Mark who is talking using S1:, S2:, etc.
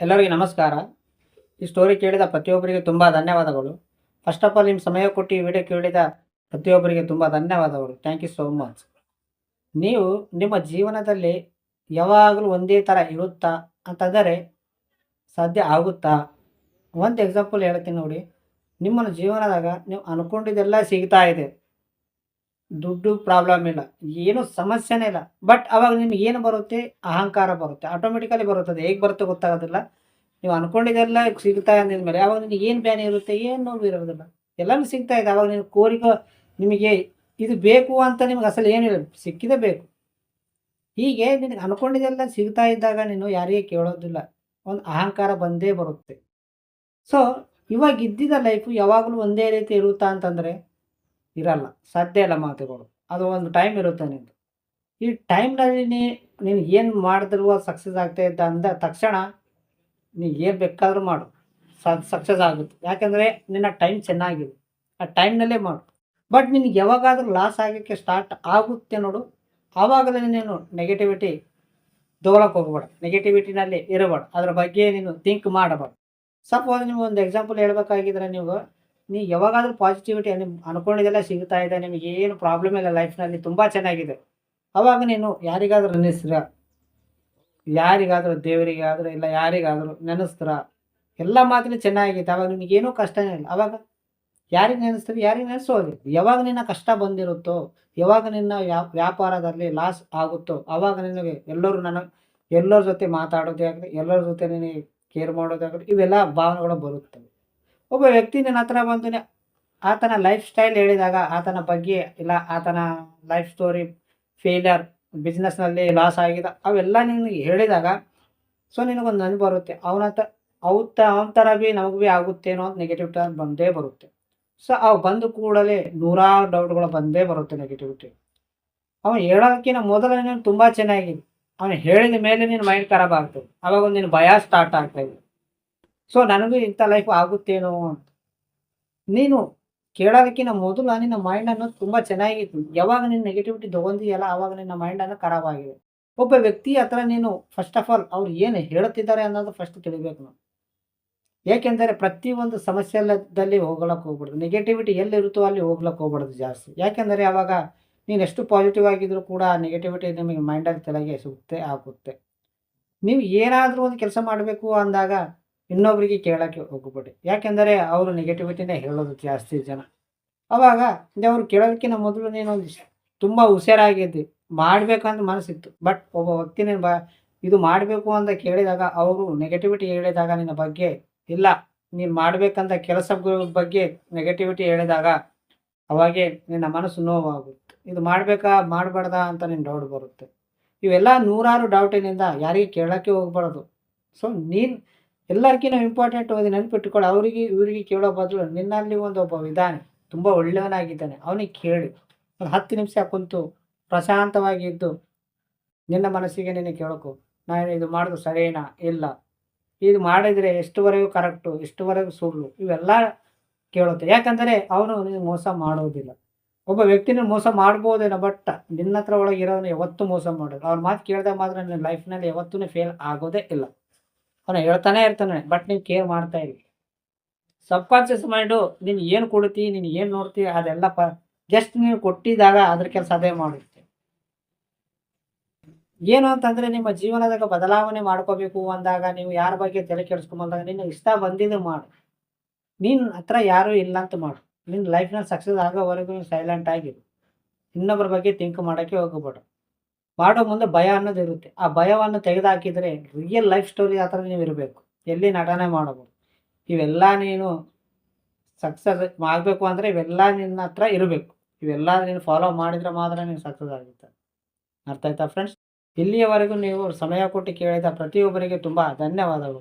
S1: ಎಲ್ಲರಿಗೂ ನಮಸ್ಕಾರ. ಈ ಸ್ಟೋರಿ ಕೇಳಿದ ಪ್ರತಿಯೊಬ್ಬರಿಗೆ ತುಂಬ ಧನ್ಯವಾದಗಳು. ಫಸ್ಟ್ ಆಫ್ ಆಲ್ ನಿಮ್ಮ ಸಮಯ ಕೊಟ್ಟು ಈ ವಿಡಿಯೋ ಕೇಳಿದ ಪ್ರತಿಯೊಬ್ಬರಿಗೆ ತುಂಬ ಧನ್ಯವಾದಗಳು. ಥ್ಯಾಂಕ್ ಯು ಸೋ ಮಚ್ ನೀವು ನಿಮ್ಮ ಜೀವನದಲ್ಲಿ ಯಾವಾಗಲೂ ಒಂದೇ ಥರ ಇರುತ್ತಾ? ಅಂತಂದರೆ ಸಾಧ್ಯ ಆಗುತ್ತಾ? ಒಂದು ಎಕ್ಸಾಂಪಲ್ ಹೇಳ್ತೀನಿ ನೋಡಿ. ನಿಮ್ಮನ್ನು ಜೀವನದಾಗ ನೀವು ಅನ್ಕೊಂಡಿದ್ದೆಲ್ಲ ಸಿಗ್ತಾ ಇದೆ. ದುಡ್ಡು ಪ್ರಾಬ್ಲಮ್ ಇಲ್ಲ. ಏನು ಸಮಸ್ಯೆನೇ ಇಲ್ಲ. ಬಟ್ ಅವಾಗ ನಿಮ್ಗೆ ಏನು ಬರುತ್ತೆ? ಅಹಂಕಾರ ಬರುತ್ತೆ. ಆಟೋಮೆಟಿಕಲಿ ಬರುತ್ತದೆ ಹೇಗೆ ಬರುತ್ತೆ ಗೊತ್ತಾಗೋದಿಲ್ಲ. ನೀವು ಅನ್ಕೊಂಡಿದ್ದೆಲ್ಲ ಸಿಗ್ತಾ ಅಂದಿದ್ಮೇಲೆ ಅವಾಗ ನಿನಗೆ ಏನು ಬ್ಯಾನೆ ಇರುತ್ತೆ? ಏನು ನೋವು ಇರೋದಿಲ್ಲ. ಎಲ್ಲನೂ ಸಿಗ್ತಾ ಇದೆ. ಅವಾಗ ನೀವು ಕೋರಿಕೆ ನಿಮಗೆ ಇದು ಬೇಕು ಅಂತ ನಿಮ್ಗೆ ಅಸಲು ಏನಿಲ್ಲ ಸಿಕ್ಕಿದೆ ಬೇಕು. ಹೀಗೆ ನಿನಗೆ ಅನ್ಕೊಂಡಿದ್ದೆಲ್ಲ ಸಿಗ್ತಾ ಇದ್ದಾಗ ನೀನು ಯಾರಿಗೆ ಕೇಳೋದಿಲ್ಲ. ಒಂದು ಅಹಂಕಾರ ಬಂದೇ ಬರುತ್ತೆ. ಸೊ ಇವಾಗ ಇದ್ದಿದ್ದ ಲೈಫು ಯಾವಾಗಲೂ ಒಂದೇ ರೀತಿ ಇರುತ್ತಾ ಅಂತಂದರೆ ಇರಲ್ಲ. ಸಾಧ್ಯ ಇಲ್ಲ ಮಾತುಗಳು. ಅದು ಒಂದು ಟೈಮ್ ಇರುತ್ತೆ ನಿಂದು. ಈ ಟೈಮ್ನಲ್ಲಿ ನೀನು ಏನು ಮಾಡಿದ್ರು ಸಕ್ಸಸ್ ಆಗ್ತಾ ಇದ್ದ ಅಂದ ತಕ್ಷಣ ನೀ ಏನು ಬೇಕಾದರೂ ಮಾಡು. ಸಕ್ಸಸ್ ಆಗುತ್ತೆ. ಯಾಕೆಂದರೆ ನಿನ್ನ ಟೈಮ್ ಚೆನ್ನಾಗಿದೆ. ಆ ಟೈಮ್ನಲ್ಲೇ ಮಾಡು. ಬಟ್ ನಿನಗೆ ಯಾವಾಗಾದರೂ ಲಾಸ್ ಆಗೋಕ್ಕೆ ಸ್ಟಾರ್ಟ್ ಆಗುತ್ತೆ ನೋಡು. ಆವಾಗಲೇ ನೀನು ನೆಗೆಟಿವಿಟಿ ದೋಲಕ್ಕೆ ಹೋಗ್ಬೇಡ. ನೆಗೆಟಿವಿಟಿನಲ್ಲಿ ಇರಬೇಡ. ಅದ್ರ ಬಗ್ಗೆ ನೀನು ಥಿಂಕ್ ಮಾಡಬೇಡ. ಸಪೋಸ್ ನಿಮ್ಗೆ ಒಂದು ಎಕ್ಸಾಂಪಲ್ ಹೇಳಬೇಕಾಗಿದ್ರೆ ನೀವು ನೀ ಯಾವಾಗಾದ್ರೂ ಪಾಸಿಟಿವಿಟಿ ನಿಮ್ ಅನ್ಕೊಂಡಿದ್ದೆಲ್ಲ ಸಿಗ್ತಾ ಇದೆ, ನಿಮಗೆ ಏನು ಪ್ರಾಬ್ಲಮ್ ಇಲ್ಲ ಲೈಫ್ನಲ್ಲಿ ತುಂಬ ಚೆನ್ನಾಗಿದೆ. ಅವಾಗ ನೀನು ಯಾರಿಗಾದ್ರೂ ನೆನೆಸ್ರ. ಯಾರಿಗಾದ್ರೂ ದೇವರಿಗಾದ್ರೂ ಇಲ್ಲ ಯಾರಿಗಾದ್ರೂ ನೆನೆಸ್ತೀರ. ಎಲ್ಲ ಮಾತ್ರ ಚೆನ್ನಾಗಿದೆ ಅವಾಗ ನಿನಗೇನೂ ಕಷ್ಟನೇ ಇಲ್ಲ. ಅವಾಗ ಯಾರಿಗೆ ನೆನೆಸ್ತೀವಿ ಯಾರಿಗೆ ನೆನೆಸೋದು? ಯಾವಾಗ ನಿನ್ನ ಕಷ್ಟ ಬಂದಿರುತ್ತೋ, ಯಾವಾಗ ನಿನ್ನ ವ್ಯಾ- ವ್ಯಾಪಾರದಲ್ಲಿ ಲಾಸ್ ಆಗುತ್ತೋ, ಅವಾಗ ನಿನಗೆ ಎಲ್ಲರೂ ನನಗೆ ಎಲ್ಲರ ಜೊತೆ ಮಾತಾಡೋದೇ ಆಗಲಿ, ಎಲ್ಲರ ಜೊತೆ ನಿನಗೆ ಕೇರ್ ಮಾಡೋದಾಗಲಿ ಇವೆಲ್ಲ ಭಾವನೆಗಳು ಬರುತ್ತವೆ. ಒಬ್ಬ ವ್ಯಕ್ತಿ ನನ್ನ ಹತ್ರ ಬಂತುನೆ ಆತನ ಲೈಫ್ ಸ್ಟೈಲ್ ಹೇಳಿದಾಗ ಆತನ ಬಗ್ಗೆ ಇಲ್ಲ, ಆತನ ಲೈಫ್ ಸ್ಟೋರಿ ಫೇಲಿಯರ್ ಬಿಸ್ನೆಸ್ನಲ್ಲಿ ಲಾಸ್ ಆಗಿದೆ, ಅವೆಲ್ಲ ನಿನಗೆ ಹೇಳಿದಾಗ ಸೊ ನಿನಗೊಂದು ನನಗೆ ಬರುತ್ತೆ. ಅವನ ಹತ್ರ ಅವತ್ತ ಅವನ ಥರ ಭೀ ನಮಗೆ ಭೀ ಆಗುತ್ತೇನೋ ಅಂತ ನೆಗೆಟಿವ್ ಟರ್ನ್ ಬಂದೇ ಬರುತ್ತೆ. ಸೊ ಅವು ಬಂದ ಕೂಡಲೇ ನೂರಾರು ಡೌಟ್ಗಳು ಬಂದೇ ಬರುತ್ತೆ ನೆಗೆಟಿವಿಟಿ ಅವನು ಹೇಳೋದಕ್ಕಿಂತ ಮೊದಲು ನೀನು ತುಂಬ ಚೆನ್ನಾಗಿದೆ ಅವನು ಹೇಳಿದ ಮೇಲೆ ನಿನ್ನ ಮೈಂಡ್ ಖರಾಬ್ ಆಗ್ತದೆ. ಅವಾಗ ಒಂದು ನಿನ್ನ ಭಯ ಸ್ಟಾರ್ಟ್ ಆಗ್ತಾ ಇದೆ. ಸೊ ನನಗೂ ಇಂಥ ಲೈಫ್ ಆಗುತ್ತೇನೋ ಅಂತ. ನೀನು ಕೇಳೋದಕ್ಕಿಂತ ಮೊದಲು ನಿನ್ನ ಮೈಂಡ್ ಅನ್ನೋದು ತುಂಬ ಚೆನ್ನಾಗಿತ್ತು ಯಾವಾಗ ನೀನು ನೆಗೆಟಿವಿಟಿ ತೊಗೊಂಡಿದೆಯಲ್ಲ ಆವಾಗ ನಿನ್ನ ಮೈಂಡ್ ಖರಾಬ್ ಆಗಿದೆ. ಒಬ್ಬ ವ್ಯಕ್ತಿ ಹತ್ರ ನೀನು ಫಸ್ಟ್ ಆಫ್ ಆಲ್ ಅವ್ರು ಏನು ಹೇಳುತ್ತಿದ್ದಾರೆ ಅನ್ನೋದು ಫಸ್ಟ್ ತಿಳಿಬೇಕು ನಾವು ಏಕೆಂದರೆ ಪ್ರತಿಯೊಂದು ಸಮಸ್ಯೆಲ್ಲದಲ್ಲಿ ಹೋಗ್ಲಕ್ಕೆ ಹೋಗ್ಬಾರ್ದು. ನೆಗೆಟಿವಿಟಿ ಎಲ್ಲಿರುತ್ತೋ ಅಲ್ಲಿ ಹೋಗ್ಲಕ್ಕೆ ಹೋಗ್ಬಾರ್ದು ಜಾಸ್ತಿ. ಯಾಕೆಂದರೆ ಅವಾಗ ನೀನು ಎಷ್ಟು ಪಾಸಿಟಿವ್ ಆಗಿದ್ರು ಕೂಡ ನೆಗೆಟಿವಿಟಿ ನಿಮಗೆ ಮೈಂಡಲ್ಲಿ ತಲೆಗೆ ಸುತ್ತೆ ಆಗುತ್ತೆ. ನೀವು ಏನಾದರೂ ಒಂದು ಕೆಲಸ ಮಾಡಬೇಕು ಅಂದಾಗ ಇನ್ನೊಬ್ಬರಿಗೆ ಕೇಳೋಕ್ಕೆ ಹೋಗ್ಬೇಡಿ. ಯಾಕೆಂದರೆ ಅವರು ನೆಗೆಟಿವಿಟಿನೇ ಹೇಳೋದು ಜಾಸ್ತಿ ಜನ. ಅವಾಗ ಅವ್ರು ಕೇಳೋದಕ್ಕಿಂತ ಮೊದಲು ನೀನು ತುಂಬ ಹುಷಾರಾಗಿದ್ದಿ. ಮಾಡಬೇಕಂತ ಮನಸ್ಸಿತ್ತು. ಬಟ್ ಒಬ್ಬ ವ್ಯಕ್ತಿ ನೀನು ಬ, ಇದು ಮಾಡಬೇಕು ಅಂತ ಕೇಳಿದಾಗ ಅವರು ನೆಗೆಟಿವಿಟಿ ಹೇಳಿದಾಗ ನಿನ್ನ ಬಗ್ಗೆ ಇಲ್ಲ. ನೀನು ಮಾಡಬೇಕಂತ ಕೆಲಸ ಬಗ್ಗೆ ನೆಗೆಟಿವಿಟಿ ಹೇಳಿದಾಗ ಅವಾಗೆ ನಿನ್ನ ಮನಸ್ಸು ನೋವಾಗುತ್ತೆ. ಇದು ಮಾಡಬೇಕಾ, ಮಾಡಬಾರ್ದಾ ಅಂತ ನಿನ್ನ ಡೌಟ್ ಬರುತ್ತೆ. ಇವೆಲ್ಲ ನೂರಾರು ಡೌಟಿನಿಂದ ಯಾರಿಗೆ ಕೇಳೋಕ್ಕೆ ಹೋಗ್ಬಾರ್ದು. ಸೊ ನೀನು ಎಲ್ಲರಿಗಿಂತ ಇಂಪಾರ್ಟೆಂಟ್ ಒಂದು ನೆನಪಿಟ್ಟುಕೊಳ್ಳಿ ಅವರಿಗೆ, ಇವರಿಗೆ ಕೇಳೋ ಬದಲು ನಿನ್ನಲ್ಲಿ ಒಂದು ಒಬ್ಬ ವಿಧಾನ ತುಂಬ ಒಳ್ಳೆಯವನಾಗಿದ್ದಾನೆ. ಅವನಿಗೆ ಕೇಳಿ. ಒಂದು ಹತ್ತು ನಿಮಿಷ ಕುಂತು ಪ್ರಶಾಂತವಾಗಿ ಇದ್ದು, ನಿನ್ನ ಮನಸ್ಸಿಗೆ ನೀನು ಕೇಳೋಕು, ನಾನು ಇದು ಮಾಡೋದು ಸರಿನಾ? ಇಲ್ಲ. ಇದು ಮಾಡಿದರೆ ಎಷ್ಟುವರೆಗೂ ಕರೆಕ್ಟು ಎಷ್ಟುವರೆಗೂ ಸುಳ್ಳು? ಇವೆಲ್ಲ ಕೇಳುತ್ತೆ. ಯಾಕಂದರೆ ಅವನು ನಿನಗೆ ಮೋಸ ಮಾಡೋದಿಲ್ಲ. ಒಬ್ಬ ವ್ಯಕ್ತಿನ ಮೋಸ ಮಾಡ್ಬೋದೇನೋ, ಬಟ್ ನಿನ್ನ ಹತ್ರ ಒಳಗೆ ಇರೋನು ಯಾವತ್ತೂ ಮೋಸ ಮಾಡೋದು ಅವ್ರ ಮಾತು ಕೇಳಿದಾಗ ಮಾತ್ರ ನಿನ್ನ ಲೈಫ್ನಲ್ಲಿ ಯಾವತ್ತೂ ಫೇಲ್ ಆಗೋದೇ ಇಲ್ಲ. ಅವನು ಹೇಳ್ತಾನೆ ಇರ್ತಾನೆ ಬಟ್ ನೀವು ಕೇರ್ ಮಾಡ್ತಾ ಇರಿ. ಸಬ್ಕಾನ್ಷಿಯಸ್ ಮೈಂಡು ನೀನು ಏನು ಕೊಡ್ತಿ ನೀನು ಏನು ನೋಡ್ತಿ, ಅದೆಲ್ಲ ಪ ಜಸ್ಟ್ ನೀವು ಕೊಟ್ಟಿದ್ದಾಗ ಅದ್ರ ಕೆಲಸ ಅದೇ ಮಾಡುತ್ತೆ. ಏನು ಅಂತಂದರೆ ನಿಮ್ಮ ಜೀವನದಾಗ ಬದಲಾವಣೆ ಮಾಡ್ಕೋಬೇಕು ಅಂದಾಗ, ನೀವು ಯಾರ ಬಗ್ಗೆ ತಲೆ ಕೆಡಿಸ್ಕೊಂಬಂದಾಗ ನಿನ್ನ ಇಷ್ಟ ಬಂದಿದ್ದು ಮಾಡು. ನೀನು ಹತ್ರ ಯಾರೂ ಇಲ್ಲ ಅಂತ ಮಾಡು. ನಿನ್ನ ಲೈಫ್ನಲ್ಲಿ ಸಕ್ಸಸ್ ಆಗೋವರೆಗೂ ನೀನು ಸೈಲೆಂಟ್ ಆಗಿರು. ಇನ್ನೊಬ್ಬರ ಬಗ್ಗೆ ಥಿಂಕ್ ಮಾಡೋಕ್ಕೆ ಹೋಗಬೇಡ. ಮಾಡೋ ಮುಂದೆ ಭಯ ಅನ್ನೋದು ಇರುತ್ತೆ. ಆ ಭಯವನ್ನು ತೆಗೆದುಹಾಕಿದರೆ ರಿಯಲ್ ಲೈಫ್ ಸ್ಟೋರಿ ಆ ಥರ ನೀವು ಇರಬೇಕು. ಎಲ್ಲಿ ನಟನೆ ಮಾಡಬಹುದು ಇವೆಲ್ಲ ನೀನು ಸಕ್ಸಸ್ ಆಗಬೇಕು ಅಂದರೆ ಇವೆಲ್ಲ ನಿನ್ನ ಹತ್ರ ಇರಬೇಕು. ಇವೆಲ್ಲ ನೀನು ಫಾಲೋ ಮಾಡಿದರೆ ಮಾತ್ರ ನೀನು ಸಕ್ಸಸ್ ಆಗುತ್ತೆ ಅರ್ಥ ಆಯ್ತಾ ಫ್ರೆಂಡ್ಸ್ ಇಲ್ಲಿಯವರೆಗೂ ನೀವು ಸಮಯ ಕೊಟ್ಟು ಕೇಳಿದ ಪ್ರತಿಯೊಬ್ಬರಿಗೆ ತುಂಬ ಧನ್ಯವಾದಗಳು.